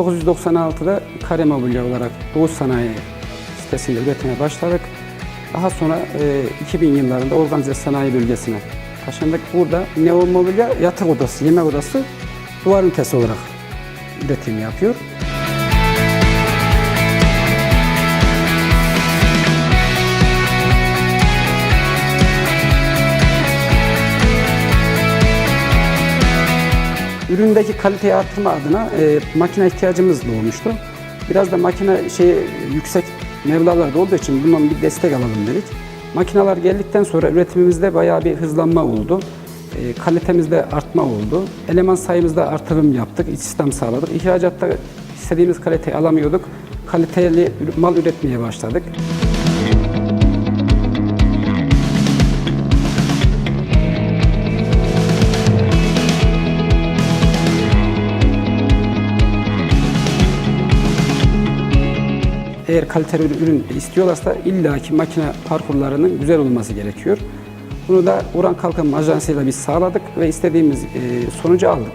...1996'da kare mobilya olarak Doğu Sanayi sitesinde üretime başladık. Daha sonra e, 2000 yıllarında organize sanayi bölgesine taşındık. Burada Neo Mobilya yatak odası, yemek odası, duvar ünitesi olarak üretim yapıyor. Üründeki kaliteyi arttırma adına e, makine ihtiyacımız doğmuştu. Biraz da makine şey yüksek mevlalarda olduğu için bundan bir destek alalım dedik. Makineler geldikten sonra üretimimizde bayağı bir hızlanma oldu. E, kalitemizde artma oldu. Eleman sayımızda artırım yaptık, istihdam sağladık. İhracatta istediğimiz kaliteyi alamıyorduk. Kaliteli mal üretmeye başladık. Eğer kaliteli ürün istiyorlarsa illaki makine parkurlarının güzel olması gerekiyor. Bunu da Uran Kalkınma Ajansı'yla biz sağladık ve istediğimiz e, sonucu aldık.